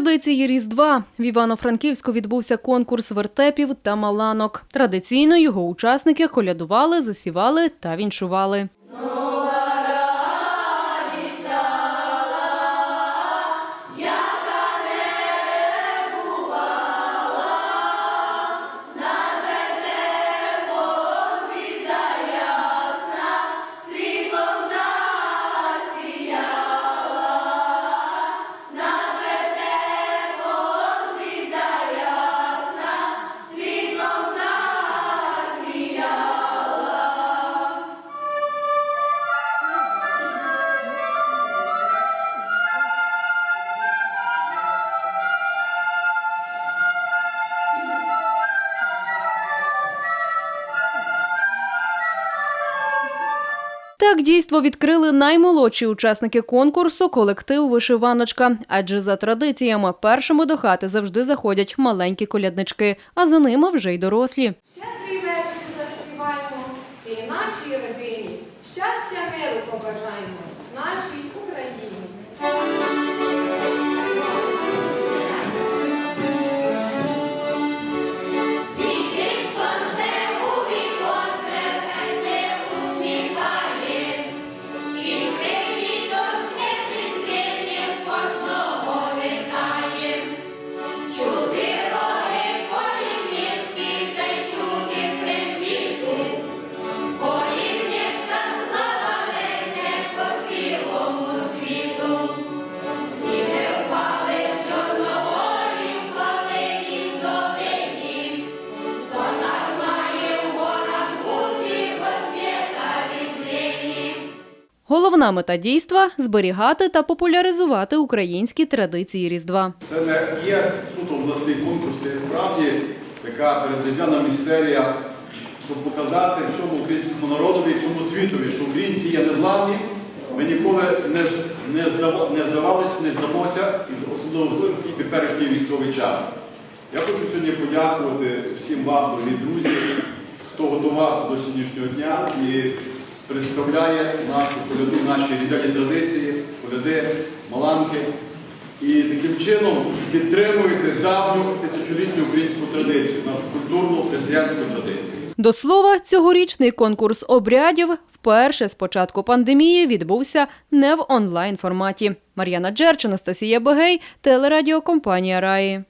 Традиції Різдва в Івано-Франківську відбувся конкурс вертепів та маланок. Традиційно його учасники колядували, засівали та віншували. Так дійство відкрили наймолодші учасники конкурсу колектив Вишиваночка. Адже за традиціями першими до хати завжди заходять маленькі коляднички, а за ними вже й дорослі. Щедрий вечір заспіваємо всій нашій родині. Щастя, миру побажаємо нашій Україні. Головна мета дійства зберігати та популяризувати українські традиції Різдва. Це не є суто обласний конкурс, це справді така передріздвяна містерія, щоб показати всьому українському народові і всьому світові, що українці є незламні. Ми ніколи не, не, не здавалися, не здамося, і особливо в такий теперішній військовий час. Я хочу сьогодні подякувати всім вам, дорогі друзі, хто готувався до сьогоднішнього дня і представляє нашу коляду, наші різдвяні традиції, коляди, маланки. І таким чином підтримуєте давню тисячолітню українську традицію, нашу культурну християнську традицію. До слова, цьогорічний конкурс обрядів вперше з початку пандемії відбувся не в онлайн форматі. Мар'яна Джерч, Анастасія Бегей, телерадіокомпанія Раї.